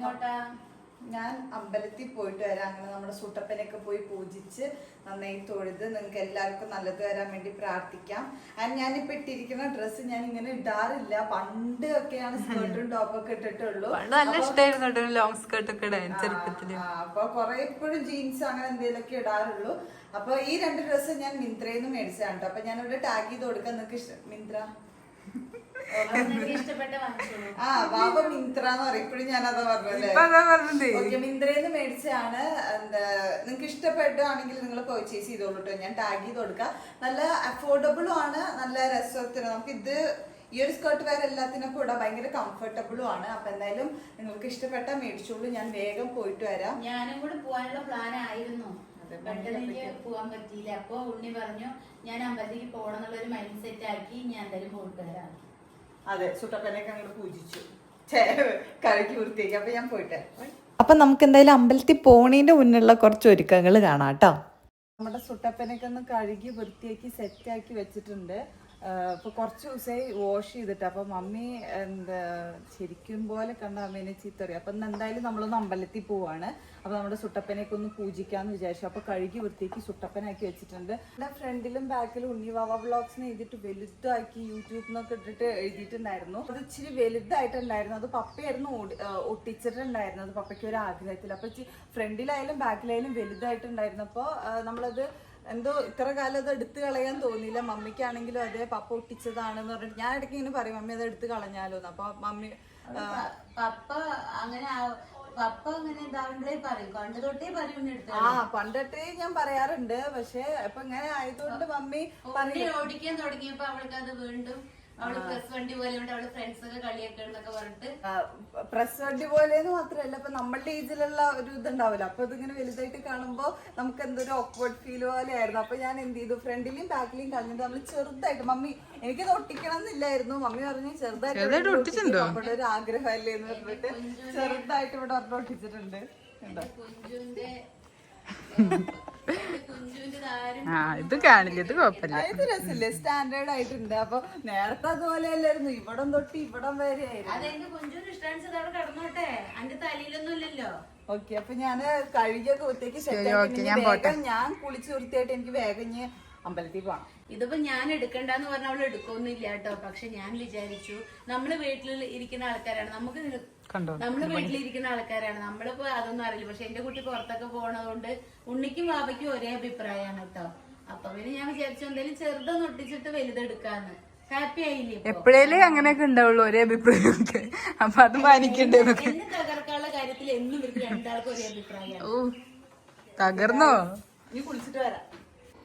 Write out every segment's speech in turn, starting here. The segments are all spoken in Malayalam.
എങ്ങോട്ടാ ഞാൻ അമ്പലത്തിൽ പോയിട്ട് വരാം. അങ്ങനെ നമ്മുടെ സുട്ടപ്പനൊക്കെ പോയി പൂജിച്ച് നന്നായി തൊഴുത് നിങ്ങൾക്ക് എല്ലാവർക്കും നല്ലത് വരാൻ വേണ്ടി പ്രാർത്ഥിക്കാം. ആൻഡ് ഞാനിപ്പോൾ ഇട്ടിരിക്കുന്ന ഡ്രസ്സ് ഞാൻ ഇങ്ങനെ ഇടാറില്ല. പണ്ട് ഒക്കെയാണ് സ്കേർട്ടും ടോപ്പൊക്കെ ഇട്ടിട്ടുള്ളൂ. നല്ല ഇഷ്ടമായിരുന്നു ലോങ് ഇടാൻ ചെറുപ്പത്തിൽ അപ്പോൾ അപ്പൊ കുറെ ഇപ്പോഴും ജീൻസ് അങ്ങനെ എന്തെങ്കിലുമൊക്കെ ഇടാറുള്ളൂ. അപ്പൊ ഈ രണ്ട് ഡ്രസ്സ് ഞാൻ മിന്ത്രയിൽ നിന്ന് മേടിച്ചതാണ് കേട്ടോ. അപ്പൊ ഞാനിവിടെ ടാഗ് ചെയ്ത് കൊടുക്കാൻ നിങ്ങൾക്ക് ഇഷ്ടം. മിന്ത്ര? ആ ബാബ മിന്ത്ര എന്ന് പറയും. ഇപ്പോഴും ഞാൻ അതാ പറഞ്ഞല്ലേ ഓക്കെ മേടിച്ചാണ് എന്താ നിങ്ങൾക്ക് ഇഷ്ടപ്പെട്ടാണെങ്കിൽ നിങ്ങൾ പർച്ചേസ് ചെയ്തോളൂ കേട്ടോ ഞാൻ ടാഗ് ചെയ്ത് കൊടുക്കാം. നല്ല അഫോർഡബിളും ആണ് നല്ല രസത്തിന്. നമുക്ക് ഇത് ഈ ഒരു സ്കേർട്ട് വേറെ എല്ലാത്തിനും കൂടെ ഭയങ്കര കംഫർട്ടബിളും ആണ്. അപ്പൊ എന്തായാലും നിങ്ങൾക്ക് ഇഷ്ടപ്പെട്ട മേടിച്ചോളൂ. ഞാൻ വേഗം പോയിട്ട് വരാം. ഞാനും കൂടെ പോകാനുള്ള പ്ലാൻ ആയിരുന്നു. പെട്ടെന്ന് പോകാൻ പറ്റിയില്ല. അപ്പൊ ഉണ്ണി പറഞ്ഞു ഞാൻ അമ്പലത്തേക്ക് പോകണം എന്നുള്ള ഒരു മൈൻഡ് സെറ്റ് ആക്കി ഞാൻ എന്തായാലും പോയിട്ട് വരാം. അതെ സുട്ടപ്പനൊക്കെ അങ്ങോട്ട് പൂജിച്ചു. കഴുകി വൃത്തിയാക്കി. അപ്പൊ ഞാൻ പോയിട്ടെ. അപ്പൊ നമുക്ക് എന്തായാലും അമ്പലത്തിൽ പോണീന്റെ മുന്നിലുള്ള കുറച്ച് ഒരുക്കങ്ങൾ കാണാം കേട്ടോ. നമ്മുടെ സുട്ടപ്പനൊക്കെ ഒന്ന് കഴുകി വൃത്തിയാക്കി സെറ്റാക്കി വെച്ചിട്ടുണ്ട്. ഇപ്പൊ കുറച്ച് ദിവസമായി വാഷ് ചെയ്തിട്ട്. അപ്പോൾ മമ്മി എന്താ ശരിക്കും പോലെ കണ്ട അമ്മേനെ ചീത്തറി അപ്പം ഇന്ന് എന്തായാലും നമ്മളൊന്ന് അമ്പലത്തിൽ പോവാണ്. അപ്പോൾ നമ്മുടെ സുട്ടപ്പനെയൊക്കെ ഒന്ന് പൂജിക്കാമെന്ന് വിചാരിച്ചു. അപ്പോൾ കഴുകി വൃത്തിയാക്കി സുട്ടപ്പനാക്കി വെച്ചിട്ടുണ്ട്. എന്റെ ഫ്രണ്ടിലും ബാക്കിലും ഉണ്ണിവാവ വ്ളോഗ്സിന് എഴുതിയിട്ട് വലുതാക്കി യൂട്യൂബിൽ നിന്നൊക്കെ ഇട്ടിട്ട് എഴുതിയിട്ടുണ്ടായിരുന്നു. അത് ഇച്ചിരി വലുതായിട്ടുണ്ടായിരുന്നു. അത് പപ്പയായിരുന്നു ഒട്ടിച്ചിട്ടുണ്ടായിരുന്നത്. പപ്പയ്ക്ക് ഒരു ആഗ്രഹത്തിൽ. അപ്പോൾ ഫ്രണ്ടിലായാലും ബാക്കിലായാലും വലുതായിട്ടുണ്ടായിരുന്നു. അപ്പോൾ നമ്മളത് എന്തോ ഇത്ര കാലം അത് എടുത്ത് കളയാൻ തോന്നിയില്ല. മമ്മിക്കാണെങ്കിലും അതെ പപ്പ ഒട്ടിച്ചതാണെന്ന് പറഞ്ഞിട്ട് ഞാൻ ഇടയ്ക്ക് ഇങ്ങനെ പറയും മമ്മി അത് എടുത്ത് കളഞ്ഞാലോന്ന്. അപ്പൊ മമ്മി പപ്പ അങ്ങനെ പപ്പ അങ്ങനെ പറയും. തൊട്ടേ പറയും ആ പണ്ടത്തെ ഞാൻ പറയാറുണ്ട്. പക്ഷെ ഇപ്പൊ ഇങ്ങനെ ആയതുകൊണ്ട് മമ്മി പറഞ്ഞു ഓടിക്കാൻ തുടങ്ങിയപ്പോ അവൾക്ക് അത് വീണ്ടും പ്ലസ് വണ്ടി പോലെ എന്ന് പ്രസ് മാത്രല്ല ഇപ്പൊ നമ്മളുടെ ഏജിലുള്ള ഒരു ഇതുണ്ടാവില്ല. അപ്പൊ ഇതിങ്ങനെ വലുതായിട്ട് കാണുമ്പോ നമുക്ക് എന്തൊരു ഓക്വേർഡ് ഫീൽ പോലെ ആയിരുന്നു. അപ്പൊ ഞാൻ എന്ത് ചെയ്തു? ഫ്രണ്ടിലും ബാക്കിലും കളഞ്ഞിട്ട് നമ്മൾ ചെറുതായിട്ട് മമ്മി എനിക്കത് ഒട്ടിക്കണം എന്നില്ലായിരുന്നു മമ്മി പറഞ്ഞു ചെറുതായിട്ട് അവിടെ ഒരു ആഗ്രഹമല്ലേ എന്ന് പറഞ്ഞിട്ട് ചെറുതായിട്ട് ഇവിടെ ഒരെണ്ണം ഒട്ടിച്ചിട്ടുണ്ട്. ആ ഇത് കാണില്ല ഇത് കുഴപ്പമില്ല. ആ, ഇത് രസമില്ലേ? സ്റ്റാൻഡേർഡ് ആയിട്ടുണ്ട് അപ്പൊ നേരത്തെ അതുപോലെ അല്ലായിരുന്നു. ഇവിടം തൊട്ട് ഇവിടം വരെ ഓക്കെ അപ്പൊ ഞാൻ കഴുകിയ ഇനി ഞാൻ കുളിച്ച് വൃത്തിയായിട്ട് എനിക്ക് വേഗം അമ്പലത്തിൽ പോണം. ഇതിപ്പോ ഞാൻ എടുക്കണ്ടെന്ന് പറഞ്ഞ അവൾ എടുക്കൊന്നുമില്ല കേട്ടോ. പക്ഷെ ഞാൻ വിചാരിച്ചു നമ്മൾ വീട്ടിൽ ഇരിക്കുന്ന ആൾക്കാരാണ്. നമുക്ക് കണ്ടോ? നമ്മൾ വീട്ടിലിരിക്കുന്ന ആൾക്കാരാണ്. നമ്മളിപ്പോ അതൊന്നും അറിയില്ല. പക്ഷെ എന്റെ കുട്ടി പുറത്തൊക്കെ പോണതുകൊണ്ട് ഉണ്ണിക്കും ബാബയ്ക്കും ഒരേ അഭിപ്രായമാണ് കേട്ടോ അപ്പൊ പിന്നെ ഞാൻ വിചാരിച്ചു എന്തായാലും ചെറുതൊന്ന് ഒട്ടിച്ചിട്ട് വലുതെടുക്കാന്ന്. ഹാപ്പി ആയില്ലേ എപ്പോഴേലും അങ്ങനെയൊക്കെ ഉണ്ടാവുള്ളൂ ഒരേ അഭിപ്രായമൊക്കെ. അപ്പൊ അത് മാനിക്കണ്ടേ നമുക്ക്? എന്നെ തകർക്കാനുള്ള കാര്യത്തിൽ എന്നും ഇവർക്ക് രണ്ടാൾക്കും ഒരേ അഭിപ്രായമാണ്. ഓ തകർന്നോ? നീ കുളിച്ചിട്ട് വരാം.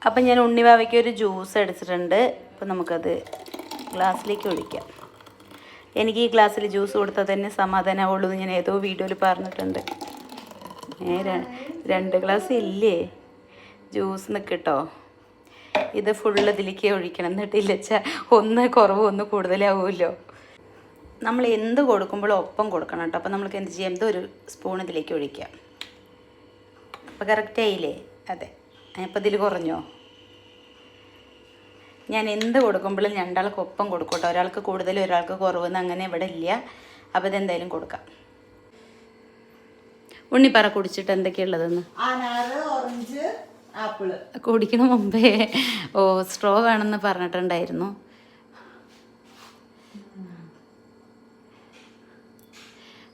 അപ്പം ഞാൻ ഉണ്ണിവാവയ്ക്ക് ഒരു ജ്യൂസ് എടുത്തിട്ടുണ്ട് അപ്പം നമുക്കത് ഗ്ലാസ്സിലേക്ക് ഒഴിക്കാം. എനിക്ക് ഈ ഗ്ലാസ്സിൽ ജ്യൂസ് കൊടുത്താൽ തന്നെ സമാധാനമാവുള്ളൂ എന്ന് ഞാൻ ഏതോ വീഡിയോയിൽ പറഞ്ഞിട്ടുണ്ട്. രണ്ട് ഗ്ലാസ് ഇല്ലേ? ജ്യൂസ് നിൽക്കട്ടോ ഇത് ഫുള്ള് ഇതിലേക്ക് ഒഴിക്കണം. എന്നിട്ടില്ല വെച്ചാൽ ഒന്ന് കുറവ് ഒന്ന് കൂടുതലാവുമല്ലോ. നമ്മൾ എന്ത് കൊടുക്കുമ്പോഴും ഒപ്പം കൊടുക്കണം കേട്ടോ. അപ്പം നമുക്ക് എന്ത് ചെയ്യാം? എന്തോ ഒരു സ്പൂൺ ഇതിലേക്ക് ഒഴിക്കാം. അപ്പോൾ കറക്റ്റ് ആയില്ലേ? അതെ. അപ്പോൾ ഇതിൽ കുറഞ്ഞോ? ഞാൻ എന്ത് കൊടുക്കുമ്പോഴും രണ്ടാൾക്ക് ഒപ്പം കൊടുക്കട്ടെ ഒരാൾക്ക് കൂടുതൽ ഒരാൾക്ക് കുറവെന്ന് അങ്ങനെ ഇവിടെ ഇല്ല. അപ്പോൾ ഇതെന്തായാലും കൊടുക്കാം. ഉണ്ണിപ്പാറ കുടിച്ചിട്ട് എന്തൊക്കെയുള്ളതെന്ന് ഓറഞ്ച് ആപ്പിൾ. കുടിക്കണ മുമ്പേ. ഓ സ്ട്രോ വേണമെന്ന് പറഞ്ഞിട്ടുണ്ടായിരുന്നു.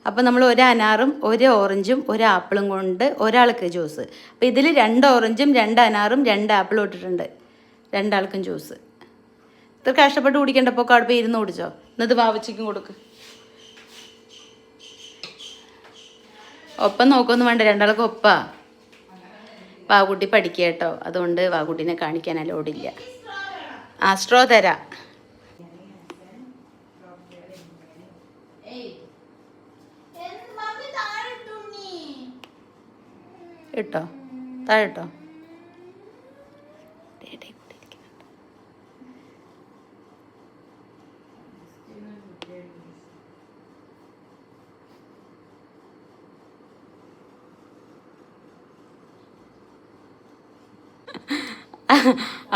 അപ്പോൾ നമ്മൾ ഒരു അനാറും ഒരു ഓറഞ്ചും ഒരു ആപ്പിളും കൊണ്ട് ഒരാൾക്ക് ജ്യൂസ്. അപ്പോൾ ഇതിൽ രണ്ട് ഓറഞ്ചും രണ്ട് അനാറും രണ്ട് ആപ്പിളും ഇട്ടിട്ടുണ്ട്. രണ്ടാൾക്കും ജ്യൂസ്. ഇത്ര കഷ്ടപ്പെട്ട് കുടിക്കേണ്ടപ്പോൾ കടുപ്പം ഇരുന്ന് കുടിച്ചോ? എന്നത് വാവച്ചിക്കും കൊടുക്ക്. ഒപ്പം നോക്കൊന്നും വേണ്ട രണ്ടാൾക്കും ഒപ്പാ. വാകുട്ടി പഠിക്കുക കേട്ടോ. അതുകൊണ്ട് വാകുട്ടിനെ കാണിക്കാൻ അലോടില്ല ആ സ്ട്രോ തരാം. ഇട്ടോ? താഴെ ഇട്ടോ?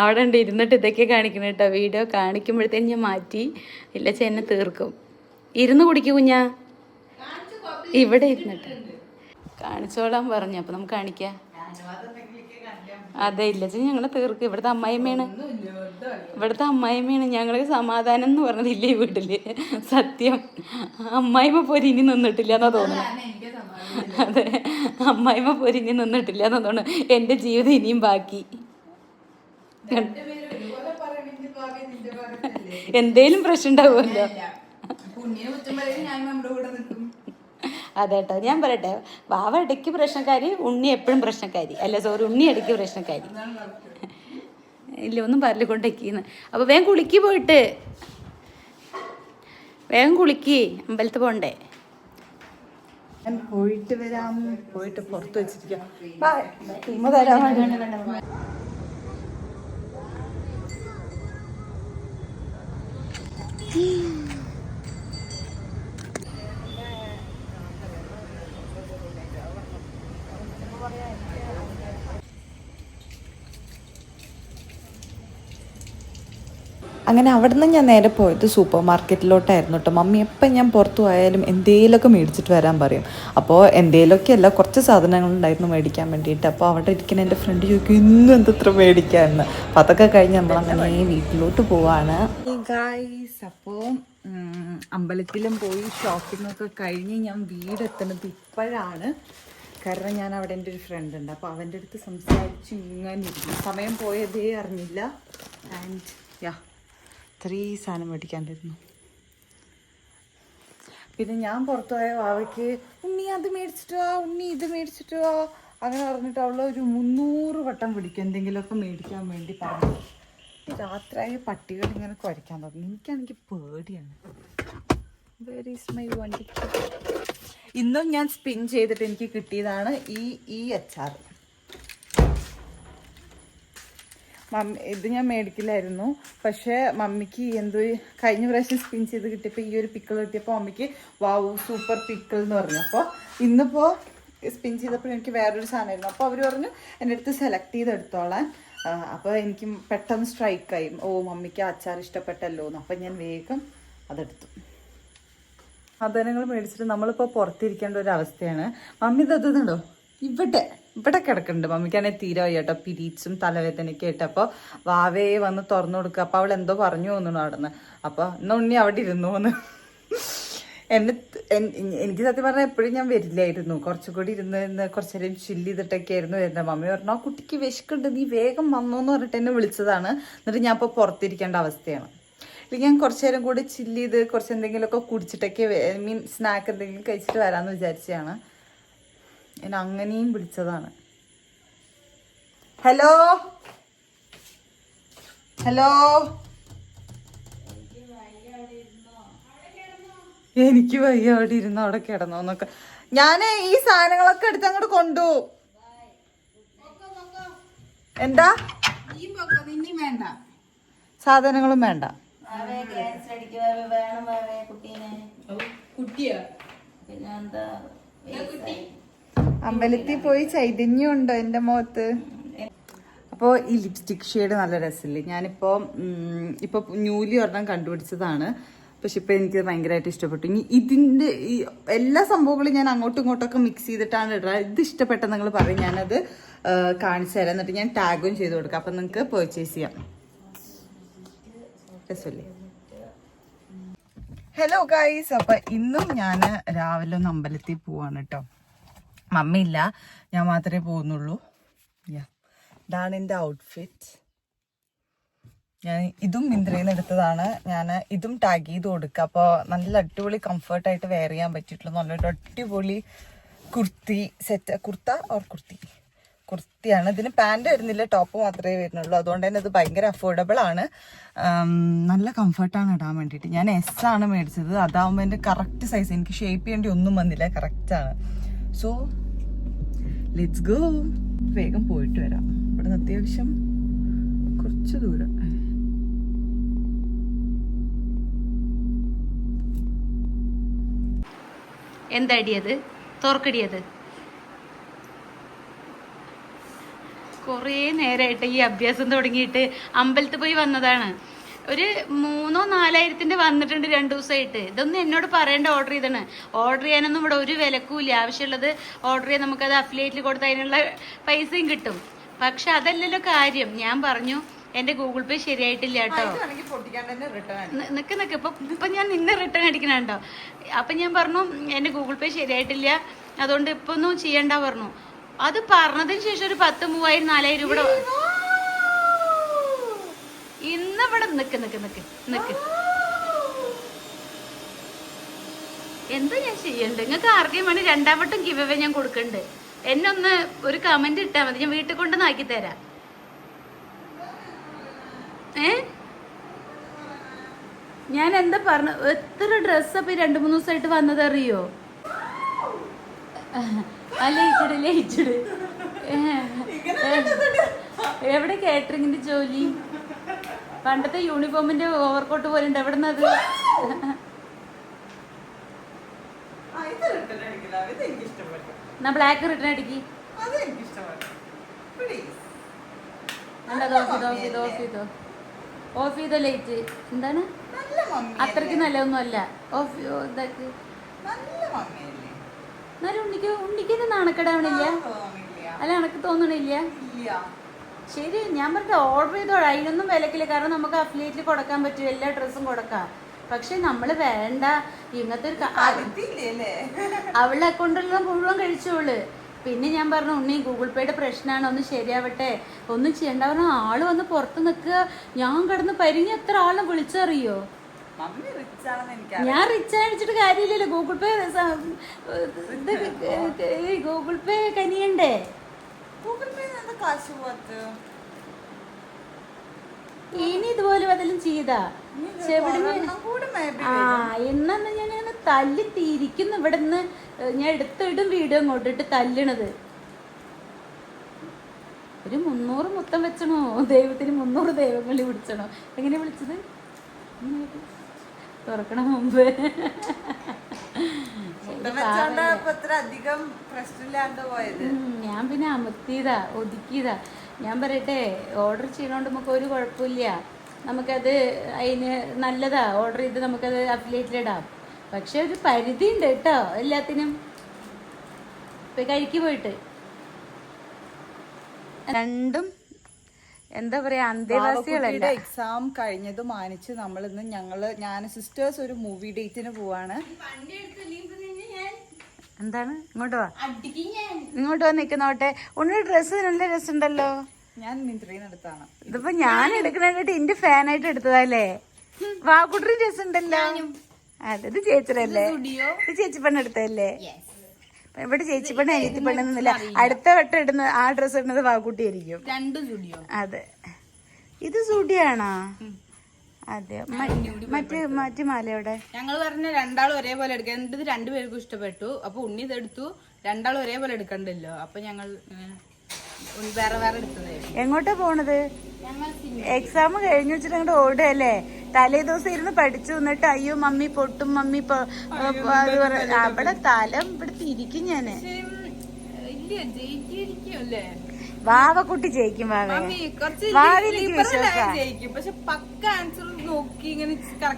അവിടെ ഉണ്ട് ഇരുന്നിട്ട് ഇതൊക്കെ കാണിക്കണം കേട്ടോ വീഡിയോ കാണിക്കുമ്പോഴത്തേന് ഞാൻ മാറ്റി. ഇല്ല എന്നെ തീർക്കും. ഇരുന്ന് കുടിക്കൂ കുഞ്ഞാ. ഇവിടെ ഇരുന്നിട്ട്. കാണിച്ചോളാൻ പറഞ്ഞു. അപ്പൊ നമുക്ക് കാണിക്കാം. അതെ ഇല്ല ചേച്ചി ഞങ്ങളെ തീർക്കും. ഇവിടുത്തെ അമ്മായിമ്മയാണ് ഇവിടുത്തെ അമ്മായിമ്മയാണ് ഞങ്ങൾക്ക് സമാധാനം എന്ന് പറഞ്ഞില്ലേ ഈ വീട്ടിൽ. സത്യം. അമ്മായിമ്മ പോരി ഇനി നിന്നിട്ടില്ല എന്നാ തോന്നുന്നു. അതെ അമ്മായിമ്മ പോരി ഇനി നിന്നിട്ടില്ല എന്നാ തോന്നുന്നു. എന്റെ ജീവിതം ഇനിയും ബാക്കി. എന്തേലും പ്രശ്നം ഉണ്ടാവുമല്ലോ അതേട്ടോ ഞാൻ പറയട്ടെ. വാവ ഇടയ്ക്ക് പ്രശ്നക്കാരി ഉണ്ണി എപ്പോഴും പ്രശ്നക്കാരി. അല്ല സോറി ഉണ്ണി ഇടയ്ക്ക് പ്രശ്നക്കാരി. ഇല്ല ഒന്നും പറൽ കൊണ്ടേക്കിന്ന് അപ്പൊ വേഗം കുളിക്ക് പോയിട്ട്. വേഗം കുളിക്ക് അമ്പലത്തിൽ പോണ്ടേ. ഞാൻ പോയിട്ട് വരാം. പോയിട്ട് പുറത്ത് വെച്ചിരിക്കാം. അങ്ങനെ അവിടുന്ന് ഞാൻ നേരെ പോയത് സൂപ്പർ മാർക്കറ്റിലോട്ടായിരുന്നു കേട്ടോ മമ്മി എപ്പം ഞാൻ പുറത്തു പോയാലും എന്തെങ്കിലുമൊക്കെ മേടിച്ചിട്ട് വരാൻ പറയും. അപ്പോൾ എന്തെങ്കിലുമൊക്കെ അല്ല കുറച്ച് സാധനങ്ങളുണ്ടായിരുന്നു മേടിക്കാൻ വേണ്ടിയിട്ട്. അപ്പോൾ അവിടെ ഇരിക്കുന്ന എന്റെ ഫ്രണ്ട് ചോദിക്കും ഇന്നും എന്തത്ര മേടിക്കാമെന്ന്? അപ്പോൾ അതൊക്കെ കഴിഞ്ഞ് നമ്മൾ അങ്ങനെ വീട്ടിലോട്ട് പോവാണ്. അപ്പോൾ അമ്പലത്തിലും പോയി ഷോപ്പിങ്ങൊക്കെ കഴിഞ്ഞ് ഞാൻ വീടെത്തുന്നത് ഇപ്പോഴാണ്. കാരണം ഞാൻ അവിടെ എന്റെ ഒരു ഫ്രണ്ട് ഉണ്ട്. അപ്പോൾ അവന്റെ അടുത്ത് സംസാരിച്ച് ഇങ്ങനെ സമയം പോയതേ അറിഞ്ഞില്ല. ആൻഡ് യാ ഇത്രയും സാധനം മേടിക്കാണ്ടിരുന്നു. പിന്നെ ഞാൻ പുറത്തു പോയ വാവയ്ക്ക് ഉണ്ണി അത് മേടിച്ചിട്ട് ഉണ്ണി ഇത് മേടിച്ചിട്ട് അങ്ങനെ പറഞ്ഞിട്ട് അവൾ ഒരു മുന്നൂറ് വട്ടം പിടിക്കും എന്തെങ്കിലുമൊക്കെ മേടിക്കാൻ വേണ്ടി പറഞ്ഞു. രാത്രിയായി പട്ടികൾ ഇങ്ങനെ കുരയ്ക്കാൻ തുടങ്ങി. എനിക്കാണെങ്കിൽ പേടിയാണ്. വെരി മൈ വണ്ടി? ഇന്നും ഞാൻ സ്പിൻ ചെയ്തിട്ട് എനിക്ക് കിട്ടിയതാണ് ഈ ഈ അച്ചാർ മമ്മി ഇത് ഞാൻ മേടിക്കില്ലായിരുന്നു. പക്ഷേ മമ്മിക്ക് എന്തോ കഴിഞ്ഞ പ്രാവശ്യം സ്പിൻ ചെയ്ത് കിട്ടിയപ്പോൾ ഈ ഒരു പിക്കിൾ കിട്ടിയപ്പോൾ മമ്മിക്ക് വാവു സൂപ്പർ പിക്കിൾ എന്ന് പറഞ്ഞു. അപ്പോൾ ഇന്നിപ്പോൾ സ്പിൻ ചെയ്തപ്പോൾ എനിക്ക് വേറൊരു സാധനമായിരുന്നു. അപ്പോൾ അവർ പറഞ്ഞു എന്റെ അടുത്ത് സെലക്ട് ചെയ്ത് എടുത്തോളാൻ അപ്പോൾ എനിക്ക് പെട്ടെന്ന് സ്ട്രൈക്കായി ഓ മമ്മിക്ക് അച്ചാർ ഇഷ്ടപ്പെട്ടല്ലോ എന്ന്. അപ്പം ഞാൻ വേഗം അതെടുത്തു. സാധനങ്ങൾ മേടിച്ചിട്ട് നമ്മളിപ്പോൾ പുറത്തിരിക്കേണ്ട ഒരു അവസ്ഥയാണ്. മമ്മി ഇതുണ്ടോ? ഇവിടെ. ഇവിടെ കിടക്കുന്നുണ്ട്. മമ്മിക്കാണെങ്കിൽ തീരെ കേട്ടോ പിരീച്ചും തലവേദനയൊക്കെ ആയിട്ട്. അപ്പോൾ വാവയെ വന്ന് തുറന്നു കൊടുക്കുക അപ്പോൾ അവൾ എന്തോ പറഞ്ഞു തോന്നുന്നു അവിടെ നിന്ന് അപ്പോൾ ഇന്ന് ഉണ്ണി അവിടെ ഇരുന്നു എന്ന്. എന്നെ എനിക്ക് സത്യം പറഞ്ഞാൽ എപ്പോഴും ഞാൻ വരില്ലായിരുന്നു. കുറച്ചുകൂടി ഇരുന്ന് ഇരുന്ന് കുറച്ചു നേരം ചില്ല് ചെയ്തിട്ടൊക്കെ ആയിരുന്നു വരുന്നത്. മമ്മി പറഞ്ഞു ആ കുട്ടിക്ക് വിശക്കുണ്ട്. നീ വേഗം വന്നു എന്ന് പറഞ്ഞിട്ട് എന്നെ വിളിച്ചതാണ്. എന്നിട്ട് ഞാൻ ഇപ്പോൾ പുറത്തിരിക്കേണ്ട അവസ്ഥയാണ്. ഇല്ലെങ്കിൽ ഞാൻ കുറച്ചു നേരം കൂടി ചില്ല് ചെയ്ത് കുറച്ച് എന്തെങ്കിലുമൊക്കെ കുടിച്ചിട്ടൊക്കെ മീൻ സ്നാക്ക് എന്തെങ്കിലും കഴിച്ചിട്ട് വരാമെന്ന് വിചാരിച്ചതാണ്. എന്നെ അങ്ങനെയും പിടിച്ചതാണ് ഹലോ? ഹലോ? എനിക്ക് വയ്യ അവിടെ ഇരുന്ന്? അവിടെ കിടന്നോ? എന്നൊക്കെ. ഞാൻ ഈ സാധനങ്ങളൊക്കെ എടുത്ത് അങ്ങോട്ട് കൊണ്ടു. എന്താ? സാധനങ്ങളും വേണ്ട. കുട്ടിയാ. അമ്പലത്തിൽ പോയി ചൈതന്യം ഉണ്ടോ എന്റെ മുഖത്ത്? അപ്പോൾ ഈ ലിപ്സ്റ്റിക് ഷെയ്ഡ് നല്ല രസമില്ലേ? ഞാനിപ്പോൾ ഇപ്പോൾ ന്യൂലി ഒരെണ്ണം കണ്ടുപിടിച്ചതാണ്. പക്ഷെ ഇപ്പോൾ എനിക്ക് ഭയങ്കരമായിട്ട് ഇഷ്ടപ്പെട്ടു. ഇനി ഇതിന്റെ ഈ എല്ലാ സംഭവങ്ങളും ഞാൻ അങ്ങോട്ടും ഇങ്ങോട്ടൊക്കെ മിക്സ് ചെയ്തിട്ടാണ് ഇടാ. ഇത് ഇഷ്ടപ്പെട്ട നിങ്ങൾ പറയും. ഞാനത് കാണിച്ചു തരാം. എന്നിട്ട് ഞാൻ ടാഗും ചെയ്ത് കൊടുക്കാം. അപ്പം നിങ്ങൾക്ക് പർച്ചേസ് ചെയ്യാം. രസമല്ലേ? ഹലോ ഗൈസ് അപ്പം ഇന്നും ഞാൻ രാവിലെ ഒന്ന് അമ്പലത്തിൽ പോവാണ് കേട്ടോ. മമ്മിയില്ല. ഞാൻ മാത്രമേ പോകുന്നുള്ളൂ. ഇതാണ് എന്റെ ഔട്ട്ഫിറ്റ് ഞാൻ ഇതും മിന്ത്രയിൽ നിന്ന് എടുത്തതാണ്. ഞാൻ ഇതും ടാഗ് ചെയ്ത് കൊടുക്കുക. അപ്പോൾ നല്ല അടിപൊളി കംഫർട്ടായിട്ട് വെയർ ചെയ്യാൻ പറ്റിയിട്ടുള്ള നല്ലൊരു അടിപൊളി കുർത്തി സെറ്റ് കുർത്ത ഓർ കുർത്തി? കുർത്തിയാണ്. ഇതിന് പാന്റ് വരുന്നില്ല ടോപ്പ് മാത്രമേ വരുന്നുള്ളൂ. അതുകൊണ്ട് തന്നെ ഇത് ഭയങ്കര അഫോർഡബിൾ ആണ്. നല്ല കംഫർട്ടാണ് ഇടാൻ വേണ്ടിയിട്ട്. ഞാൻ എസ് ആണ് മേടിച്ചത്. അതാവുമ്പോൾ എന്റെ കറക്റ്റ് സൈസ് എനിക്ക് ഷേപ്പ് ചെയ്യേണ്ടി ഒന്നും വന്നില്ല. കറക്റ്റാണ് സോ ലെറ്റ്സ് ഗോ വേഗം പോയിട്ട് വരാം. ഇവിടെ നിന്ന് അത്യാവശ്യം കുറച്ച് ദൂരം. എന്തടിയത്? തോർക്കടിയത്? കുറേ നേരമായിട്ട് ഈ അഭ്യാസം തുടങ്ങിയിട്ട് അമ്പലത്തിൽ പോയി വന്നതാണ്. ഒരു മൂന്നോ നാലായിരത്തിന്റെ വന്നിട്ടുണ്ട് രണ്ടു ദിവസമായിട്ട്. ഇതൊന്നും എന്നോട് പറയേണ്ട ഓർഡർ ചെയ്താണ് ഓർഡർ ചെയ്യാനൊന്നും ഇവിടെ ഒരു വിലക്കൂല്ല ആവശ്യമുള്ളത് ഓർഡർ ചെയ്യാൻ നമുക്കത് അഫിലിയേറ്റിൽ കൊടുത്ത് അതിനുള്ള പൈസയും കിട്ടും. പക്ഷെ അതല്ലല്ലോ കാര്യം. ഞാൻ പറഞ്ഞു എന്റെ ഗൂഗിൾ പേ ശരിയായിട്ടില്ല കേട്ടോ. നിക്ക് നിക്ക്. ഇപ്പൊ ഇപ്പൊ ഞാൻ നിന്നെ റിട്ടേൺ അടിക്കണുണ്ടോ അപ്പൊ ഞാൻ പറഞ്ഞു എന്റെ ഗൂഗിൾ പേ ശരിയായിട്ടില്ല. അതുകൊണ്ട് ഇപ്പൊ ഒന്നും ചെയ്യണ്ട പറഞ്ഞു. അത് പറഞ്ഞതിന് ശേഷം ഒരു പത്ത് മൂവായിരം നാലായിരം രൂപ ഇവിടെ നിക്ക് നിക്ക് നിക്ക് നിക്ക്. എന്താ ഞാൻ ചെയ്യണ്ട്? നിങ്ങൾക്ക് ആർക്കും വേണ്ടി രണ്ടാം വട്ടം ഗിവ് ഞാൻ കൊടുക്കണ്ട്. എന്നെ ഒന്ന് ഒരു കമന്റ് ഇട്ടാ മതി. ഞാൻ വീട്ടിൽ കൊണ്ട് നാക്കി തരാം. ഏ? ഞാൻ എന്താ പറഞ്ഞു? എത്ര ഡ്രസ് അപ്പൊ ഈ രണ്ടു മൂന്ന് ദിവസമായിട്ട് വന്നത് അറിയോ? അല്ലേ ലയിച്ചിട് എവിടെ കേറ്ററിംഗിന്റെ ജോലി? പണ്ടത്തെ യൂണിഫോമിന്റെ ഓവർകോട്ട് പോലെ ഉണ്ട് എവിടെ ഇഷ്ടപ്പെട്ടു. എന്നാ ബ്ലാക്ക് റിട്ടേൺ അടിക്കി. ഓഫ് ചെയ്തോ ലൈറ്റ് എന്താണ്? അത്രയ്ക്ക് നല്ലതൊന്നും അല്ല? ഓഫ് ഇതാക്ക്. എന്നാലും ഉണ്ണിക്ക് ഉണ്ണിക്ക് നാണക്കെടാവണില്ല അല്ല എനക്ക് തോന്നണില്ല? ശരി ഞാൻ പറഞ്ഞത് ഓർഡർ ചെയ്തോളാം. അതിനൊന്നും വിലക്കില്ല. കാരണം നമുക്ക് അഫിലിയേറ്റിൽ കൊടുക്കാൻ പറ്റും. എല്ലാ ഡ്രസ്സും കൊടുക്കാം. പക്ഷെ നമ്മൾ വേണ്ട. ഇങ്ങനത്തെ ഒരു അവളുടെ അക്കൗണ്ടിലുള്ള മുഴുവൻ കഴിച്ചോൾ. പിന്നെ ഞാൻ പറഞ്ഞു ഉണ്ണി ഗൂഗിൾ പേയുടെ പ്രശ്നമാണ് ഒന്ന് ശരിയാവട്ടെ. ഒന്നും ചെയ്യണ്ട. പറഞ്ഞു ആൾ വന്ന് പുറത്ത് നിൽക്കുക. ഞാൻ കിടന്ന് പരിങ്ങി എത്ര ആളെ വിളിച്ചറിയോ? ഞാൻ റിച്ച് അടിച്ചിട്ട് കാര്യമില്ലല്ലോ. ഗൂഗിൾ പേ ഇത് ഗൂഗിൾ പേ കനിയണ്ടേ? ഗൂഗിൾ പേ എന്താ കാശ് പോവാത്ത ഇനി ഇതുപോലെ വല്ലതും ചെയ്താ? ആ ഇന്നെന്ന് ഞാൻ തല്ലി തിരിക്കുന്നു. ഇവിടെ നിന്ന് ഞാൻ എടുത്തിടും വീഡിയോ അങ്ങോട്ടിട്ട് തല്ലണത്. ഒരു മുന്നൂറ് മുത്തം വെച്ചണോ? ദൈവത്തിന് മുന്നൂറ് ദൈവങ്ങളി വിളിച്ചണോ എങ്ങനെ വിളിച്ചത്. തുറക്കണ മുമ്പ്. ഞാൻ പിന്നെ അമർത്തിയതാ ഒതുക്കിയതാ. ഞാൻ പറയട്ടെ ഓർഡർ ചെയ്യണോണ്ട് നമുക്ക് ഒരു കുഴപ്പമില്ല. നമുക്കത് അതിന് നല്ലതാ ഓർഡർ ചെയ്ത് നമുക്കത് അഫിലിയേറ്റിൽ ഇടാം. പക്ഷെ ഒരു പരിധി ഉണ്ട് കേട്ടോ എല്ലാത്തിനും. ഇപ്പൊ കഴിക്ക് പോയിട്ട്. രണ്ടും എന്താ പറയാ അന്തേവാസികളല്ല. എക്സാം കഴിഞ്ഞത് മാനിച്ച് നമ്മളിന്ന് ഞങ്ങൾ ഞാൻ സിസ്റ്റേഴ്സ് ഒരു മൂവി ഡേറ്റിന് പോവാണ്. എന്താണ്? ഇങ്ങോട്ട് വാ. ഇങ്ങോട്ട് വാ നിക്കുന്നോട്ടെ ഉണ്ണി ഡ്രസ്സ് നല്ല രസമുണ്ടല്ലോ. ഞാൻ അടുത്താണ് ഇതിപ്പോ ഞാൻ എടുക്കണായിട്ട് എന്റെ ഫാനായിട്ട് എടുത്തതല്ലേ? വാക്കുട്ടി ഡ്രസ് ഉണ്ടല്ലോ. അതെ ഇത് ചേച്ചിടല്ലേ? ഇത് ചേച്ചി പെണ്ണ് എടുത്തതല്ലേ? ഇവിടെ ചേച്ചി പെണ്ണ് അനിയത്തി പെണ്ണെന്നില്ല അടുത്ത വട്ടം ഇടുന്ന ആ ഡ്രസ് ഇടുന്നത് വാക്കുട്ടി ആയിരിക്കും. അതെ. ഇത് സൂഡിയാണോ? അതെ മറ്റ് മറ്റു മാലയുടെ? ഞങ്ങൾ പറഞ്ഞ രണ്ടാളും ഒരേപോലെ എടുക്കാൻ ഇത് രണ്ടുപേർക്കും ഇഷ്ടപ്പെട്ടു. അപ്പൊ ഉണ്ണി ഇതെടുത്തു രണ്ടാളും ഒരേപോലെ എടുക്കണ്ടല്ലോ. അപ്പൊ ഞങ്ങൾ വേറെ വേറെ എടുത്തതായിരുന്നു. എങ്ങോട്ടാ പോണത്? എക്സാം കഴിഞ്ഞു വെച്ചിട്ട് അങ്ങോട്ട് ഓടുകയല്ലേ? തലേ ദിവസം ഇരുന്ന് പഠിച്ചു. എന്നിട്ട് അയ്യോ മമ്മി പൊട്ടും മമ്മി അവിടെ തല ഇവിടെ തിരിക്കും ഞാൻ. ഇല്ല ജയിച്ചിരിക്കുമല്ലേ വാവക്കുട്ടി ജയിക്കും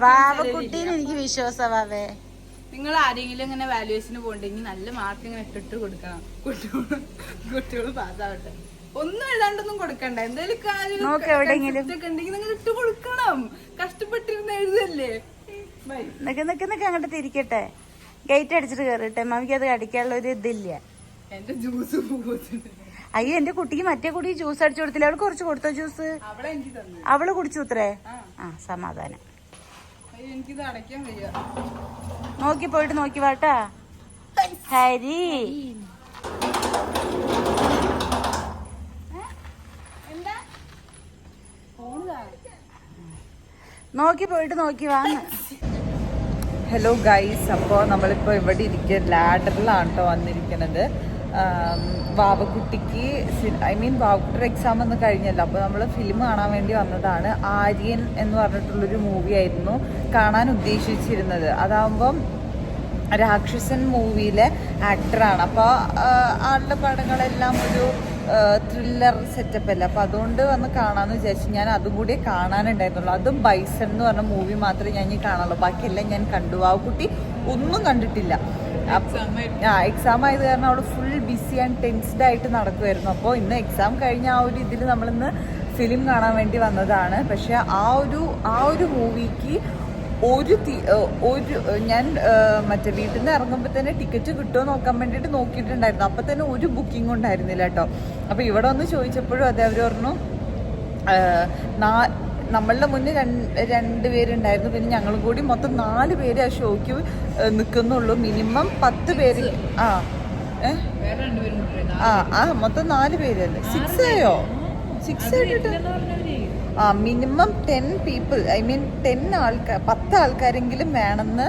വാവക്കുട്ടീനെ എനിക്ക് വിശ്വാസ. വാവേ നിങ്ങൾ ആരെങ്കിലും ഇങ്ങനെ വാല്യുവേഷന് പോകണ്ടെങ്കിൽ നല്ല മാർക്ക് ഇങ്ങനെ ഇട്ടിട്ട് കൊടുക്കണം. കുട്ടികൾ കുട്ടികൾ പാസ്സാവട്ടെ ഒന്നും എഴുതാണ്ടൊന്നും കൊടുക്കണ്ട. എന്തെങ്കിലും നിങ്ങൾ ഇട്ട് കൊടുക്കണം. കഷ്ടപ്പെട്ടിരുന്ന് എഴുതല്ലേ. നിക്ക് നിക്ക് നിക്ക് അങ്ങോട്ട് തിരിക്കട്ടെ. ഗേറ്റ് അടിച്ചിട്ട് കയറിട്ടെ മമ്മിക്ക് അത് അടിക്കാനുള്ള ഒരു ഇതില്ല. എന്റെ ജ്യൂസ് പോകുന്നുണ്ട് അയ്യോ എന്റെ കുട്ടിക്ക് മറ്റേ കുട്ടി ജ്യൂസ് അടിച്ചു കൊടുത്തില്ല? അവൾ കുറച്ച് കൊടുത്തോ ജ്യൂസ് അവൾ കുടിച്ചു ഉത്രേ? ആ. സമാധാനം. നോക്കി പോയിട്ട് നോക്കി വാട്ടാ. ഹരി. നോക്കി പോയിട്ട് നോക്കി വാങ്ങ ഹലോ ഗൈസ് അപ്പോൾ നമ്മളിപ്പോൾ ഇവിടെ ഇരിക്കുക ലാഡറിലാണ് കേട്ടോ വന്നിരിക്കുന്നത് ആം, വാവക്കുട്ടിക്ക് ഐ മീൻ വാവക്കുട്ടിയുടെ എക്സാം ഒന്നും കഴിഞ്ഞല്ലോ. അപ്പോൾ നമ്മൾ ഫിലിം കാണാൻ വേണ്ടി വന്നതാണ്. ആര്യൻ എന്ന് പറഞ്ഞിട്ടുള്ളൊരു മൂവി ആയിരുന്നു കാണാൻ ഉദ്ദേശിച്ചിരുന്നത്. അതാകുമ്പം രാക്ഷസൻ മൂവിയിലെ ആക്ടറാണ് അപ്പോൾ ആളുടെ പടങ്ങളെല്ലാം ഒരു ത്രില്ലർ സെറ്റപ്പ് അല്ല? അപ്പോൾ അതുകൊണ്ട് വന്ന് കാണാമെന്ന് വിചാരിച്ചു. ഞാൻ അതും കൂടി കാണാനുണ്ടായിരുന്നുള്ളൂ. അതും ബൈസൺ എന്ന് പറഞ്ഞ മൂവി മാത്രമേ ഞാൻ ഇനി കാണാനുള്ളൂ. ബാക്കിയെല്ലാം ഞാൻ കണ്ടു. ആ കുട്ടി ഒന്നും കണ്ടിട്ടില്ല. ആ എക്സാം ആയത് കാരണം അവിടെ ഫുൾ ബിസി ആൻഡ് ടെൻസ്ഡ് ആയിട്ട് നടക്കുമായിരുന്നു അപ്പോൾ ഇന്ന് എക്സാം കഴിഞ്ഞ ആ ഒരു ഇതിൽ നമ്മളിന്ന് ഫിലിം കാണാൻ വേണ്ടി വന്നതാണ്. പക്ഷെ ആ ഒരു ആ ഒരു മൂവിക്ക് ഒരു തി- ഒരു ഞാൻ മറ്റേ വീട്ടിൽ നിന്ന് ഇറങ്ങുമ്പോൾ തന്നെ ടിക്കറ്റ് കിട്ടുമോ നോക്കാൻ വേണ്ടിയിട്ട് നോക്കിയിട്ടുണ്ടായിരുന്നു. അപ്പം തന്നെ ഒരു ബുക്കിംഗ് ഉണ്ടായിരുന്നില്ല കേട്ടോ. അപ്പോൾ ഇവിടെ ഒന്ന് ചോദിച്ചപ്പോഴും അതെ അവർ പറഞ്ഞു നമ്മളുടെ മുന്നിൽ രണ്ട് രണ്ട് പേരുണ്ടായിരുന്നു. പിന്നെ ഞങ്ങളും കൂടി മൊത്തം നാല് പേര് ആ ഷോയ്ക്ക് നിൽക്കുന്നുള്ളൂ മിനിമം പത്ത് പേര് ആ ആ ആ മൊത്തം നാല് പേരല്ലേ? സിക്സ് ആയോ? സിക്സ് ആയിട്ട് ആ minimum ten people I mean ten ആൾക്കാർ പത്ത് ആൾക്കാരെങ്കിലും വേണമെന്ന്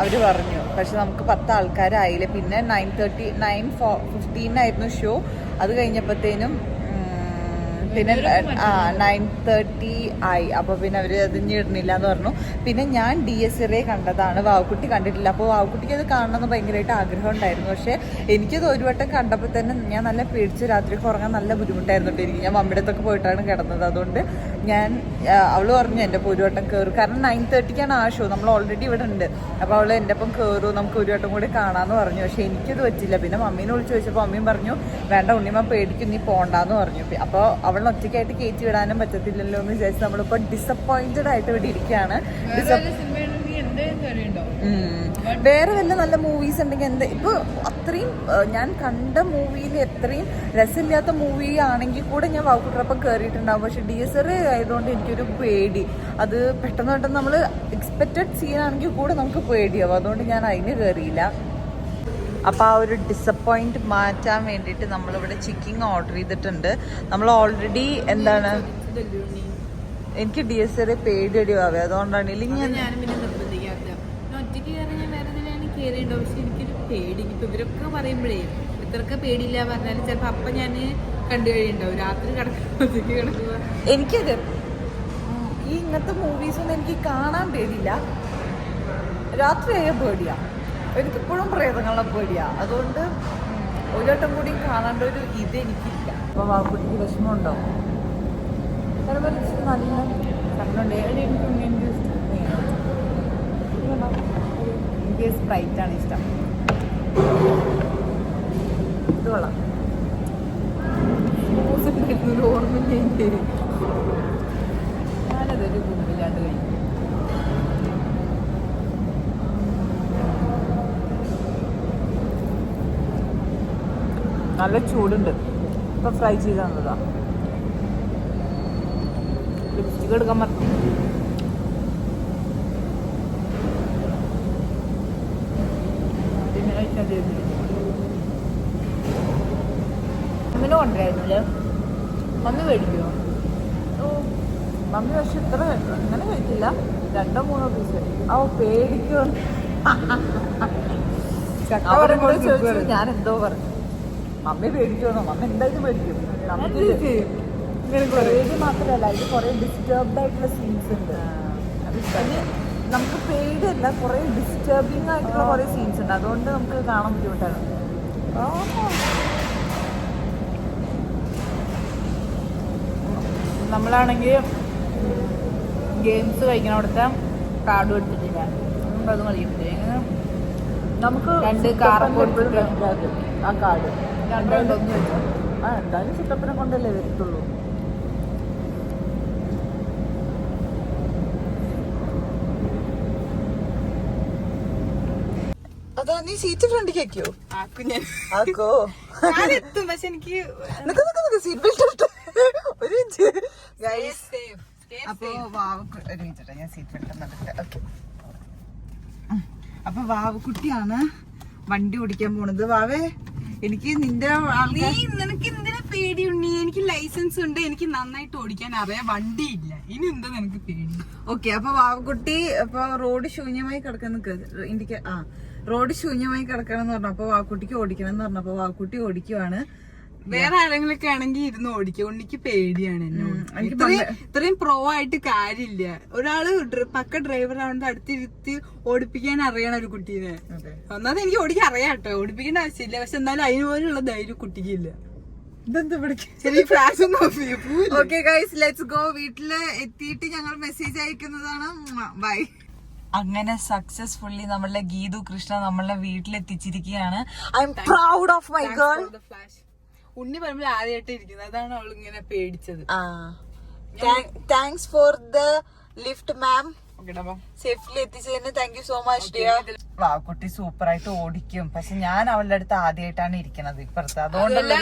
അവർ പറഞ്ഞു. പക്ഷെ നമുക്ക് പത്ത് ആൾക്കാരായില്ല? പിന്നെ നയൻ തേർട്ടി നയൻ ഫോ ഫിഫ്റ്റീനായിരുന്നു ഷോ അത് കഴിഞ്ഞപ്പോഴത്തേനും പിന്നെ നയൻ തേർട്ടി ആയി. അപ്പോൾ പിന്നെ അവർ അത് ഇടുന്നില്ല എന്ന് പറഞ്ഞു. പിന്നെ ഞാൻ ഡി എസ് എറെ കണ്ടതാണ്. വാവുക്കുട്ടി കണ്ടിട്ടില്ല. അപ്പോൾ വാവുക്കുട്ടിക്ക് അത് കാണണമെന്ന് ഭയങ്കരമായിട്ട് ആഗ്രഹം ഉണ്ടായിരുന്നു. പക്ഷേ എനിക്കത് ഒരു വട്ടം കണ്ടപ്പോൾ തന്നെ ഞാൻ നല്ല പേടിച്ച് രാത്രി ഉറങ്ങാൻ നല്ല ബുദ്ധിമുട്ടായിരുന്നു. എനിക്ക് ഞാൻ മമ്മിയുടെ പോയിട്ടാണ് കിടന്നത്. അതുകൊണ്ട് ഞാൻ അവൾ പറഞ്ഞു എന്റെ ഒരു വട്ടം കയറും കാരണം നയൻ തേർട്ടിക്കാണ് ആ ഷോ നമ്മൾ ഓൾറെഡി ഇവിടെ ഉണ്ട്. അപ്പോൾ അവൾ എന്റെ ഒപ്പം കയറും നമുക്ക് ഒരു വട്ടം കൂടി കാണാമെന്ന് പറഞ്ഞു. പക്ഷേ എനിക്കത് പറ്റില്ല. പിന്നെ മമ്മീനെ വിളിച്ച് ചോദിച്ചപ്പോൾ മമ്മിയും പറഞ്ഞു വേണ്ട ഉണ്ണിമ പേടിക്കും. നീ പോണ്ടാന്ന് പറഞ്ഞു. അപ്പോൾ അവളിനെ ഒറ്റയ്ക്കായിട്ട് കയറ്റി വിടാനും പറ്റത്തില്ലല്ലോ എന്ന് വിചാരിച്ച് നമ്മളിപ്പോൾ ഡിസപ്പോയിന്റഡ് ആയിട്ട് ഇവിടെ ഇരിക്കുകയാണ്. വേറെ വല്ല നല്ല മൂവീസ് ഉണ്ടെങ്കിൽ എന്ത്? ഇപ്പോൾ അത്രയും ഞാൻ കണ്ട മൂവിയിൽ എത്രയും രസമില്ലാത്ത മൂവി ആണെങ്കിൽ കൂടെ ഞാൻ വാക്കുട്ടറപ്പം കയറിയിട്ടുണ്ടാവും പക്ഷെ ഡി എസ് ആർ ആയതുകൊണ്ട് എനിക്കൊരു പേടി. അത് പെട്ടെന്ന് പെട്ടെന്ന് നമ്മൾ എക്സ്പെക്റ്റഡ് സീൻ ആണെങ്കിൽ കൂടെ നമുക്ക് പേടിയാവും. അതുകൊണ്ട് ഞാൻ അതിന് കയറിയില്ല അപ്പോൾ ആ ഒരു ഡിസപ്പോയിന്റ് മാറ്റാൻ വേണ്ടിയിട്ട് നമ്മളിവിടെ ചിക്കിങ് ഓർഡർ ചെയ്തിട്ടുണ്ട്. നമ്മൾ ഓൾറെഡി എന്താണ്? എനിക്ക് ഡി എസ് ആർ പേടിയടിയാവേ അതുകൊണ്ടാണ്. ഇല്ലെങ്കിൽ ഞാൻ ഇവരൊക്കെ പറയുമ്പോഴേ പേടിയില്ല പറഞ്ഞാലും ചിലപ്പോ അപ്പൊ ഞാൻ കണ്ടു കഴിയുണ്ടാവും രാത്രി കിടക്കുക എനിക്കത് ഈ ഇങ്ങനത്തെ മൂവീസൊന്നും എനിക്ക് കാണാൻ പേടിയില്ല. രാത്രി ആയ പേടിയാ. എനിക്കിപ്പോഴും പ്രേതങ്ങളെ പേടിയാ അതുകൊണ്ട് ഒരു വട്ടം കൂടി കാണേണ്ട ഒരു ഇത് എനിക്കില്ല. അപ്പോൾ വാക്കുട്ടിക്ക് വിഷമമുണ്ടോ? അതുപോലെ നല്ല എനിക്ക് സ്പ്രൈറ്റ് ആണ് ഇഷ്ടം. ഇത് കൊള്ളാം. ഓർമ്മയില്ലേ? ഞാനതൊരു കുമ്പില്ലാണ്ട് കഴിക്കും. നല്ല ചൂടുണ്ട്. ഇപ്പം ഫ്രൈ ചെയ്ത് തന്നതാ ലിപ്സ്റ്റിക് എടുക്കാൻ മറന്നു അമ്മിനെ കൊണ്ടുവരായിരുന്നില്ലേ? മമ്മി മേടിക്കുമോ ഓ മമ്മി പക്ഷെ ഇത്ര അങ്ങനെ കഴിക്കില്ല. രണ്ടോ മൂന്നോ പീസ് ഓ പേടിക്കോ അവരെന്നോട് ചോദിച്ചു ഞാൻ എന്തോ പറഞ്ഞു? മമ്മി പേടിക്കണം മമ്മി എന്തായാലും പേടിക്കും. നമുക്ക് പേടി മാത്രമല്ല അതിൽ കുറേ ഡിസ്റ്റർബ്ഡ് ആയിട്ടുള്ള സീൻസ് ഉണ്ട്. അത് നമുക്ക് പേടിയല്ല കുറേ ഡിസ്റ്റർബിങ് ആയിട്ടുള്ള കുറേ സീൻസ് ഉണ്ട്. അതുകൊണ്ട് നമുക്ക് കാണാൻ ബുദ്ധിമുട്ടാണ്. നമ്മളാണെങ്കിൽ ഗെയിംസ് കഴിക്കണം അവിടുത്തെ കാർഡ് എടുത്തിട്ടില്ല. അതുകൊണ്ട് അത് കളിക്കുന്നില്ല എങ്ങനെ? നമുക്ക് രണ്ട് വെക്കാതെ ആ കാർഡ് ആ എന്തായാലും ചിത്തപ്പനെ കൊണ്ടല്ലേ വരത്തുള്ളൂ. അതാ നീ സീറ്റ് ഫ്രണ്ടിക്ക് വെക്കോ? ഞാൻ. ആക്കോ? എത്തും പക്ഷെ എനിക്ക് നിക്ക് നിക്ക് നിക്ക് സീറ്റ് ബെൽറ്റ് ഒരു മിനിറ്റ്. അപ്പൊ വാവക്ക് ഒരു മിനിറ്റ് ഞാൻ സീറ്റ് ബെൽറ്റ് എന്നിട്ട് ഓക്കെ അപ്പൊ വാവക്കുട്ടിയാണ് വണ്ടി ഓടിക്കാൻ പോണത്. വാവേ എനിക്ക് നിന്റെ നിനക്ക് എന്തിനാ പേടി ഉണ്ണി എനിക്ക് ലൈസൻസ് ഉണ്ട് എനിക്ക് നന്നായിട്ട് ഓടിക്കാൻ അറിയാം. വണ്ടി ഇല്ല. ഇനി എന്താ നിനക്ക് പേടി? ഓക്കെ അപ്പൊ വാവക്കുട്ടി അപ്പൊ റോഡ് ശൂന്യമായി കിടക്കുന്ന ഇന്ത്യയ്ക്ക് ആ റോഡ് ശൂന്യമായി കിടക്കണം എന്ന് പറഞ്ഞു. അപ്പൊ വാക്കുട്ടിക്ക് ഓടിക്കണം എന്ന് പറഞ്ഞപ്പോ വാക്കുട്ടി ഓടിക്കുവാണ്. വേറെ ആരെങ്കിലൊക്കെ ആണെങ്കിൽ ഇരുന്ന് ഓടിക്കും. ഉണ്ണിക്ക് പേടിയാണ് എന്നെ ഇത്രയും ഇത്രയും പ്രോ ആയിട്ട് കാര്യമില്ല. ഒരാൾ പക്ക ഡ്രൈവർ ആവുന്നത് അടുത്തിരുത്തി ഓടിപ്പിക്കാൻ അറിയണം ഒരു കുട്ടീനെ. ഒന്നാമത് എനിക്ക് ഓടിക്കാൻ അറിയാം കേട്ടോ ഓടിപ്പിക്കേണ്ട ആവശ്യമില്ല. പക്ഷെ എന്നാലും അതിന് പോലുള്ള ധൈര്യം കുട്ടിക്കില്ല ഇല്ല. ഓക്കെ ഗൈസ് ലെറ്റ്സ് ഗോ വീട്ടിൽ എത്തിയിട്ട് ഞങ്ങൾ മെസ്സേജ് അയക്കുന്നതാണ്. ബൈ അങ്ങനെ സക്സസ്ഫുള്ളി നമ്മളുടെ ഗീതു കൃഷ്ണ നമ്മളെ വീട്ടിലെത്തിച്ചിരിക്കുകയാണ്. I'm proud of my girl For the flash. Unni പറമ്പിൽ ആദ്യമായിട്ട് ഇരിക്കുന്നത്. അതാണ് അവൾ ഇങ്ങനെ പേടിച്ചത്. Thanks for the lift ma'am. Safely എത്തിച്ചതിന് thank you so much dear വാക്കുട്ടി super ആയിട്ട് ഓടിക്കും. പക്ഷെ ഞാൻ അവളുടെ അടുത്ത് ആദ്യമായിട്ടാണ് ഇരിക്കുന്നത് ഇപ്പുറത്ത്. അതുകൊണ്ടല്ലേ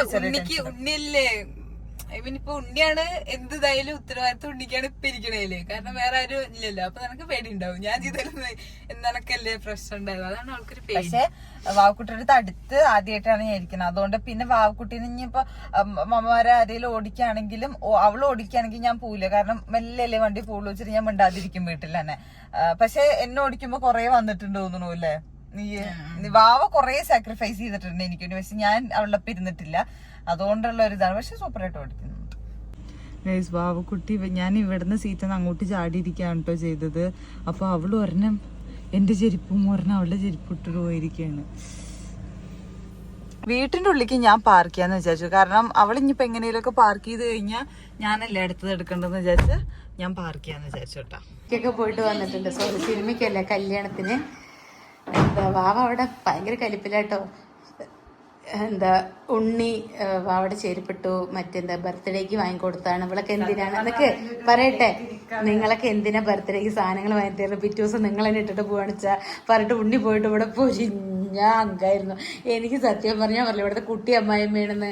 ചെറിയ മീൻ ഇപ്പൊ ഉണ്ണിയാണ് എന്ത് ഇതായാലും ഉത്തരവാദിത്വം ഉണ്ണിക്കാണ് ഇപ്പൊ ഇരിക്കണേൽ. കാരണം വേറെ ആരും ഇല്ലല്ലോ. അപ്പൊ നിനക്ക് പേടി ഉണ്ടാവും ഞാൻ ചെയ്താലും നിനക്കല്ലേ പ്രശ്നം ഉണ്ടായത്? അതാണ് ആൾക്കൊരു പേടി. പക്ഷെ വാവക്കുട്ടിയുടെ അടുത്ത് ആദ്യമായിട്ടാണ് ഞാൻ ഇരിക്കുന്നത്. അതുകൊണ്ട് പിന്നെ വാവക്കുട്ടീനെ ഇനിയിപ്പോ മമ്മമാരെ ആരെങ്കിലും ഓടിക്കുകയാണെങ്കിലും അവൾ ഓടിക്കാണെങ്കിൽ ഓടിക്കുകയാണെങ്കിൽ ഞാൻ പോവില്ല. കാരണം മെല്ലല്ലേ വണ്ടി പോളൂ വെച്ചിട്ട് ഞാൻ മിണ്ടാതിരിക്കും വീട്ടിൽ തന്നെ. പക്ഷെ എന്നെ ഓടിക്കുമ്പോ കൊറേ വന്നിട്ടുണ്ട് തോന്നുന്നു അല്ലേ? നീ വാവ കൊറേ സാക്രിഫൈസ് ചെയ്തിട്ടുണ്ട് എനിക്ക് വേണ്ടി പക്ഷെ ഞാൻ അവളുടെ ഒപ്പം ഇരുന്നിട്ടില്ല. അതുകൊണ്ടുള്ള ഒരു ഇതാണ് പക്ഷെ സൂപ്പറായിട്ട് ഓടിക്കുന്നു ഗൈസ് ബാബുക്കുട്ടി ഞാൻ ഇവിടുന്ന് സീറ്റിൽ നിന്ന് അങ്ങോട്ട് ചാടിയിരിക്കുകയാണ് കേട്ടോ ചെയ്തത്. അപ്പൊ അവൾ ഒരെണ്ണം എന്റെ ചെരുപ്പും ഒരെണ്ണം അവളുടെ ചെരുപ്പ് ഇട്ടിട്ട് പോയിരിക്കുകയാണ്. വീട്ടിന്റെ ഉള്ളിലേക്ക് ഞാൻ പാർക്ക് ചെയ്യാന്ന് വിചാരിച്ചു. കാരണം അവൾ ഇനിയിപ്പോ എങ്ങനെയൊക്കെ പാർക്ക് ചെയ്ത് കഴിഞ്ഞാൽ ഞാനല്ലേ അടുത്തത് എടുക്കേണ്ടതെന്ന് വിചാരിച്ച് ഞാൻ പാർക്ക് ചെയ്യാന്ന് വിചാരിച്ചു കേട്ടോ ഒക്കെ പോയിട്ട് വന്നിട്ടുണ്ട്. സോറി സിനിമയ്ക്കല്ല? കല്യാണത്തിന്. എന്താ വാവ അവിടെ ഭയങ്കര കലിപ്പിലാട്ടോ. എന്താ ഉണ്ണി അവിടെ ചേരിപ്പെട്ടു മറ്റെന്താ ബർത്ത്ഡേക്ക് വാങ്ങിക്കൊടുത്താണ് ഇവളൊക്കെ എന്തിനാണ്? എന്നൊക്കെ പറയട്ടെ. നിങ്ങളൊക്കെ എന്തിനാ ബർത്ത്ഡേക്ക് സാധനങ്ങൾ വാങ്ങിത്തരുന്നത് പിറ്റേ ദിവസം നിങ്ങൾ തന്നെ ഇട്ടിട്ട് പോവാണിച്ചാ. പറഞ്ഞിട്ട് ഉണ്ണി പോയിട്ട് ഇവിടെ പൊരിഞ്ഞ അങ്കായിരുന്നു. എനിക്ക് സത്യം പറഞ്ഞാൽ പറഞ്ഞു ഇവിടുത്തെ കുട്ടി അമ്മായിമ്മയാണെന്ന്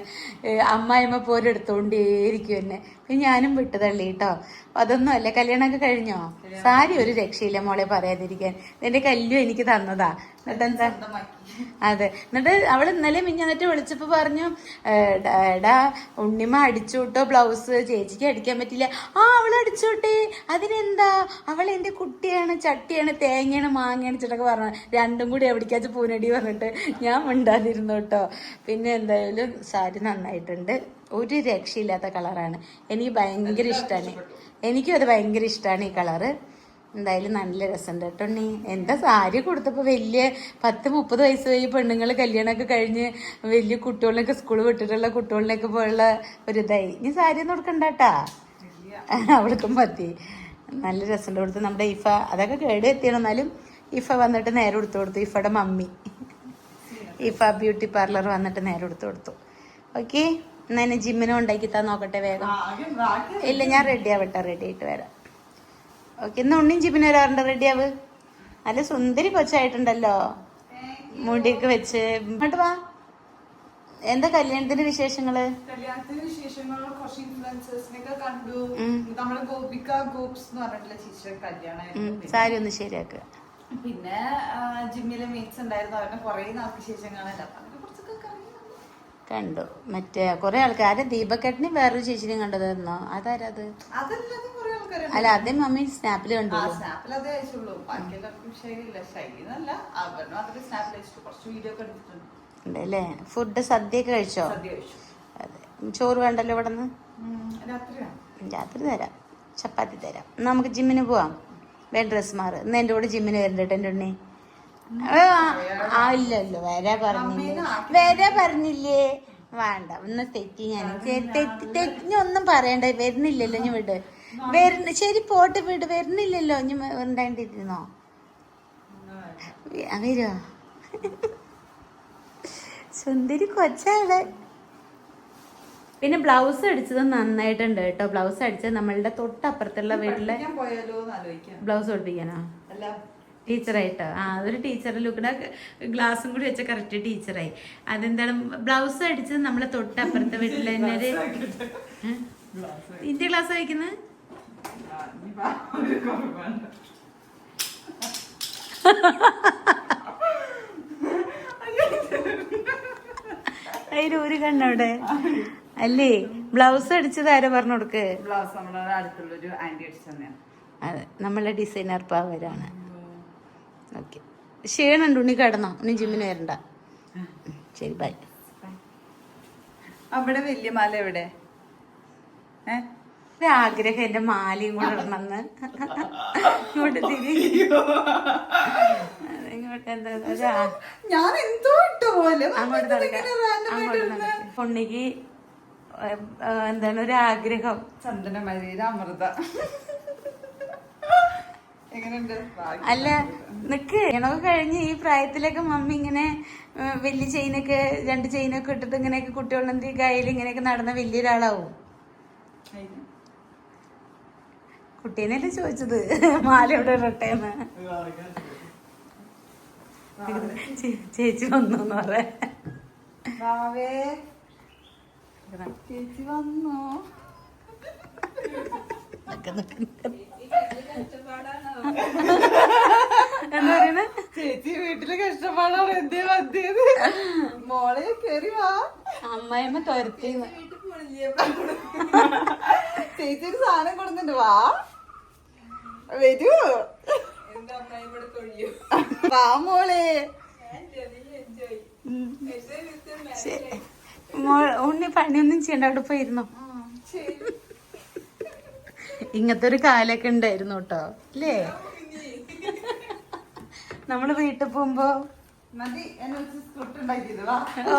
അമ്മായിമ്മ പോരും എടുത്തോണ്ടേയിരിക്കും എന്നെ. ഞാനും വിട്ടു തള്ളി കേട്ടോ അതൊന്നും അല്ല കല്യാണമൊക്കെ കഴിഞ്ഞോ? സാരി ഒരു രക്ഷയില്ല മോളെ പറയാതിരിക്കാൻ. എന്റെ കല്ലു എനിക്ക് തന്നതാ. എന്നിട്ട് എന്താ അതെ. എന്നിട്ട് അവൾ ഇന്നലെ മിഞ്ഞന്നിട്ട് വിളിച്ചപ്പോ പറഞ്ഞു എടാ ഉണ്ണിമ അടിച്ചു വിട്ടോ ബ്ലൗസ്. ചേച്ചിക്ക് അടിക്കാൻ പറ്റില്ല. ആ അവൾ അടിച്ചോട്ടെ അതിനെന്താ? അവൾ എന്റെ കുട്ടിയാണ് ചട്ടിയാണ് തേങ്ങയാണ് മാങ്ങയാണ് ചേട്ടൊക്കെ പറഞ്ഞു. രണ്ടും കൂടി എവിടേക്കാച്ച് പൂനടി പറഞ്ഞിട്ട് ഞാൻ മിണ്ടാതിരുന്നു കേട്ടോ. പിന്നെ എന്തായാലും സാരി നന്നായിട്ടുണ്ട്. ഒരു രക്ഷയില്ലാത്ത കളറാണ്. എനിക്ക് ഭയങ്കര ഇഷ്ടമാണ് എനിക്കും അത് ഭയങ്കര ഇഷ്ടമാണ് ഈ കളറ്. എന്തായാലും നല്ല രസമുണ്ട് കേട്ടോ നീ എന്താ സാരി കൊടുത്തപ്പോൾ വലിയ പത്ത് മുപ്പത് വയസ്സ് കഴിഞ്ഞ് പെണ്ണുങ്ങൾ കല്യാണമൊക്കെ കഴിഞ്ഞ് വലിയ കുട്ടികളിലൊക്കെ സ്കൂൾ വിട്ടിട്ടുള്ള കുട്ടികളിലൊക്കെ പോയുള്ള ഒരു ഇതായി. നീ സാരി ഒന്നും കൊടുക്കണ്ടാട്ടാ അവൾക്കും മതി. നല്ല രസമുണ്ട് കൊടുത്ത് നമ്മുടെ ഇഫ. അതൊക്കെ കേട് എത്തിയാണ്. എന്നാലും ഇഫ വന്നിട്ട് നേരെ കൊടുത്തു കൊടുത്തു. ഇഫയുടെ മമ്മി. ഇഫ ബ്യൂട്ടി പാർലർ വന്നിട്ട് നേരെ കൊടുത്തു കൊടുത്തു. ഓക്കെ? എന്നാ എന്നെ ജിമ്മിനും ഉണ്ടാക്കി താ നോക്കട്ടെ വേഗം. ഇല്ല ഞാൻ റെഡി ആവട്ടെ റെഡി ആയിട്ട് വരാം. ഓക്കെ ഇന്ന് ഉണ്ണിയും ജിമ്മിന് വരാറുണ്ട്? റെഡി ആവ്? നല്ല സുന്ദരി കൊച്ചായിട്ടുണ്ടല്ലോ. മുടിയൊക്കെ വെച്ച്. ഇങ്ങോട്ട് വാ. എന്താ കല്യാണത്തിന്റെ വിശേഷങ്ങൾ? കല്യാണത്തിന് വിശേഷങ്ങൾ കുറച്ച് ഇൻഫ്ലുവൻസേഴ്സിനൊക്കെ കണ്ടു. ഉം. നമ്മുടെ ഗോപിക ഗോപ്സ് എന്ന് പറഞ്ഞിട്ടുള്ള ചേച്ചിയുടെ ഉം, കല്യാണമായിരുന്നു സാരി ഒന്ന് ശരിയാക്കുക പിന്നെ ജിമ്മിലെ മീറ്റ്സ് ഉണ്ടായിരുന്നു. അവരുടെ കുറെ നാൾക്ക് ശേഷം കാണാൻ അപ്പൊ അങ്ങനെ കുറച്ചൊക്കെ കറങ്ങി വന്നു. കണ്ടു. മറ്റേ കുറെ ആൾക്കാർ ദീപക്കെട്ടിനും വേറൊരു ചേച്ചിനെയും കണ്ടതായിരുന്നോ? അതാരത് അല്ല അതേ മമ്മി സ്നാപ്പിൽ കണ്ടു? എടുത്തിട്ടുണ്ട്. ഫുഡ് സദ്യയൊക്കെ കഴിച്ചോ? സദ്യ കഴിച്ചു. അതെ. ചോറ് വേണ്ടല്ലോ ഇവിടെ നിന്ന് രാത്രി തരാം. ചപ്പാത്തി തരാം. നമുക്ക് ജിമ്മിന് പോവാം. വേണ്ട ഡ്രസ് മാറ്. ഇന്ന് എന്റെ കൂടെ ജിമ്മിന് വരണ്ട എന്റെ ഉണ്ണി. ആ, വരെ ഇല്ലല്ലോ വരെ പറഞ്ഞില്ലേ? വരെ പറഞ്ഞില്ലേ? വേണ്ട ഒന്ന് തെറ്റി ഞാൻ. തെറ്റി തെറ്റിഞ്ഞ ഒന്നും പറയണ്ട വരുന്നില്ലല്ലോ ഞാൻ വിട്. വരുന്ന ശരി പോട്ട് വിട്. വരുന്നില്ലല്ലോ ഞാൻ ഉണ്ടായിട്ടിരുന്നോ? വരുമോ സുന്ദരി കൊച്ചാണ്. പിന്നെ ബ്ലൗസ് അടിച്ചത് നന്നായിട്ടുണ്ട് കേട്ടോ. ബ്ലൗസ് അടിച്ചത് നമ്മളുടെ തൊട്ടപ്പുറത്തുള്ള വീട്ടിലെ ഞാൻ പോയാലോ എന്ന് ആലോചിക്കാം. ബ്ലൗസ് ഒടിപ്പിക്കാനോ അല്ല. ടീച്ചറായിട്ടോ. ആ അതൊരു ടീച്ചർ ലുക്കിടെ ഗ്ലാസും കൂടി വെച്ച കറക്റ്റ് ടീച്ചറായി. അതെന്താണ്? ബ്ലൗസ് അടിച്ചത് നമ്മളെ തൊട്ടപ്പുറത്തെ വീട്ടിൽ തന്നെ ഒരു ഇന്ത്യ ഗ്ലാസ് കുറവാണ്. അതിന് ഒരു കണ്ണവിടെ അല്ലേ? ബ്ലൗസ് അടിച്ചത് ആരോ പറഞ്ഞു കൊടുക്ക്? ബ്ലൗസ് നമ്മുടെ അടുത്തുള്ളൊരു ആന്റി അടിച്ചു നമ്മളെ ഡിസൈനർ പാവരാണ്. ക്ഷീണുണ്ട് ഉണ്ണി കിടന്നോ? ഉണ്ണി ജിമ്മിന് വരണ്ട. ശരി ബൈ അവിടെ വലിയ മാല എവിടെ? ആഗ്രഹം എന്റെ മാലയും കൂടെ ഇടണമെന്ന്. ഇങ്ങോട്ട് തിരി. ഇങ്ങോട്ട് എന്താ ഞാൻ എന്തോ ഇട്ട പോലെ. അങ്ങോട്ട് പൊണ്ണിക്ക് എന്താണ് ഒരു ആഗ്രഹം. ചന്ദന മരീര അമൃത. അല്ല നിക്ക്. ഇണൊക്കെ കഴിഞ്ഞ് ഈ പ്രായത്തിലൊക്കെ മമ്മി ഇങ്ങനെ വലിയ ചെയിനൊക്കെ രണ്ട് ചെയിനൊക്കെ ഇട്ടിട്ട് ഇങ്ങനെയൊക്കെ കുട്ടികളുടെ കയ്യിൽ ഇങ്ങനെയൊക്കെ നടന്ന വലിയൊരാളാവും. കുട്ടീനല്ലേ ചോദിച്ചത്? മാല എവിടെ ഇടട്ടേന്ന്? ചേച്ചി വന്നു എന്ന് പറയാ ചേച്ചി വന്നു? എന്താ പറയുന്നത് ചേച്ചി വീട്ടിൽ കഷ്ടപ്പാടാണ്. എന്തേ വന്നത് മോളെ കേറി വാ. അമ്മായിമ്മ തുരത്തി ചേച്ചി ഒരു സാധനം കൊടുക്കുന്നുണ്ട്. വാ. വരൂ. വാ മോളെ. മോൾ- ഉണ്ണി പണിയൊന്നും ചെയ്യണ്ട. അവിടെ പോയിരുന്നോ? ഇങ്ങനത്തെ ഒരു കാലൊക്കെ ഉണ്ടായിരുന്നു കേട്ടോ. അല്ലേ നമ്മൾ വീട്ടിൽ പോകുമ്പോ ഓ.